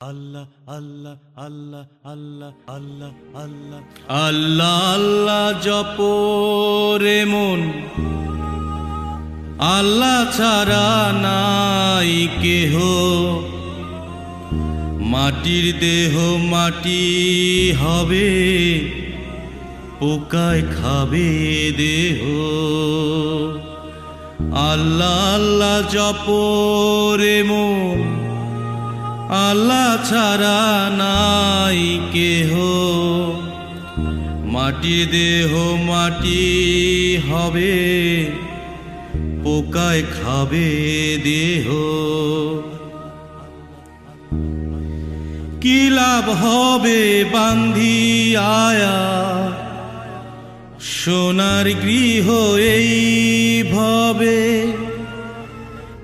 আল্লাহ আল্লাহ আল্লাহ আল্লাহ আল্লাহ আল্লাহ। আল্লাহ আল্লাহ জপ রে মন। আল্লাহ ছাড়া নাই কেহ। মাটির দেহ মাটি হবে, পোকায় খাবে দেহ। আল্লাহ আল্লাহ জপ রে মন। আল্লাহ ছাড়া নাই কেহ। মাটি দেহ মাটি হবে, পোকায় খাবে দেহ। কি লাভ হবে বান্ধি আয়া? সোনার গৃহ এই ভবে।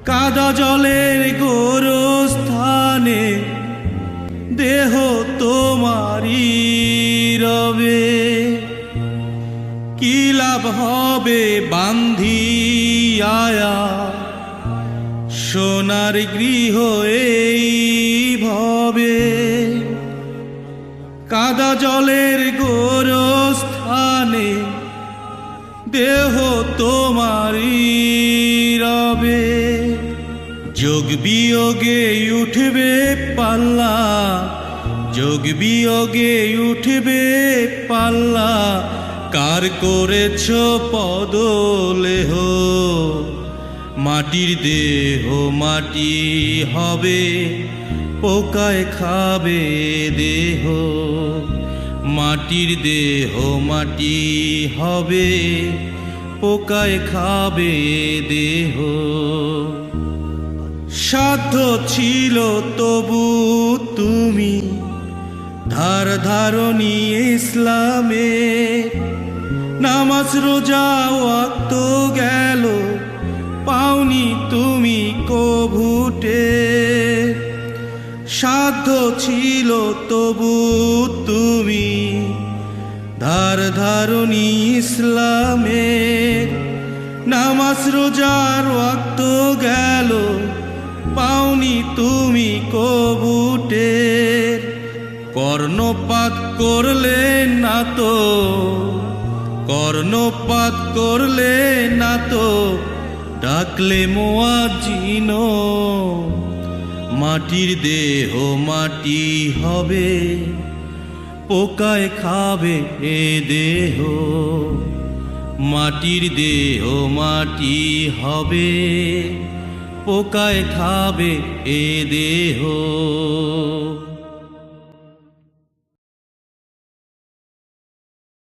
কাদা জলের গোরস্থানে রবে কি লাভ হবে বান্ধি আয়া সোনার গৃহ এই ভবে। কাদা জলের গোরস্থানে দেহ তোমারি রবে। যোগ বিয়োগে উঠবে পাল্লা যোগ বিয়োগে উঠবে পাল্লা। কার করেছ পদলেহ? মাটির দেহ মাটি হবে, পোকায় খাবে দেহ। মাটির দেহ মাটি হবে, পোকায় খাবে দেহ। সাধ্য ছিল তবু তুমি ধার ধারণী ইসলামে নামাজ, রোজা ওয়াক্ত গেল। পাওনি তুমি কভুটে। সাধ্য ছিল তবু তুমি। ধার ধারণী ইসলামের নামাজ রোজার ওয়াক্ত গেল। পাওনি তুমি কবুটের কর্ণপাত করলে না তো, কর্ণপাত করলে না তো, ডাকলে মোয়াজিন মাটির দেহ মাটি হবে, পোকায় খাবে এ দেহ। মাটির দেহ মাটি হবে, পোকায় খাবে এ দেহ।